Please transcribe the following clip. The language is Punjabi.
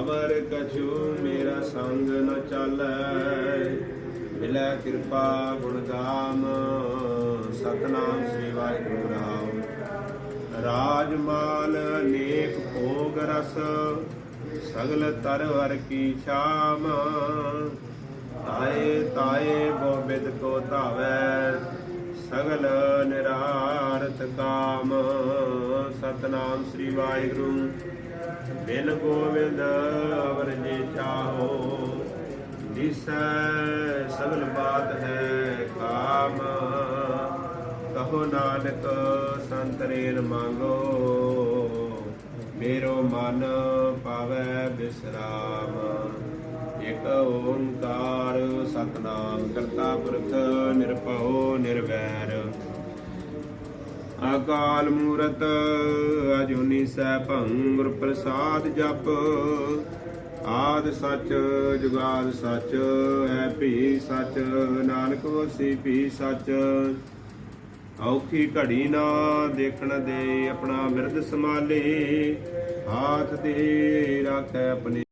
ਅਵਰ ਕਛੂ ਮੇਰਾ ਸੰਗ ਨ ਚਾਲੈ। ਮਿਲੈ ਕਿਰਪਾ ਗੁਣਗਾਮ ਸਤਨਾਮ ਸ੍ਰੀ ਵਾਹਿਗੁਰੂ ਰਾਮ। ਰਾਜ ਨੇਕ ਭੋਗ ਰਸ, ਸਗਲ ਤਰਵਰ ਕੀ ਸ਼ਾਮ। ਤਾਏ ਤਾਏ ਬੋ ਬਿਦ ਕੋ ਧਾਵੈ, ਸਗਲ ਨਿਰਾਰਤ ਕਾਮ। ਸਤਨਾਮ ਸ੍ਰੀ ਵਾਹਿਗੁਰੂ। ਬਿਨ ਗੋਵਿੰਦ ਅਵਰ ਜੇ ਚਾਹੋ, ਦਿਸੈ ਸਗਲ ਬਾਤ ਹੈ ਕਾਮ। ਕਹੋ ਨਾਨਕ ਸੰਤਰੇਨ ਮੰਗੋ, ਮੇਰੋ ਮਨ ਪਾਵੈ ਬਿਸਰਾਮ। ਇਕ ਓੰਕਾਰ ਸਤਨਾਮ ਕਰਤਾ ਪੁਰਖ ਨਿਰਭਉ ਨਿਰਵੈਰ। ਅਕਾਲ ਮੂਰਤ, ਅਜੂਨੀ ਸੈਭੰ ਗੁਰ ਪ੍ਰਸਾਦ ਜਪ। ਆਦ ਸਚ, ਜੁਗਾਦ ਸੱਚ ਹੈ ਭੀ ਸੱਚ, ਨਾਨਕ ਹੋਸੀ ਭੀ ਸੱਚ। ਔਖੀ ਘੜੀ ਨਾ ਦੇਖਣ ਦੇ, ਆਪਣਾ ਮਿਰਦ ਸੰਭਾਲੇ। ਹਾਥ ਤੇ ਰੱਖੈ ਆਪਣੀ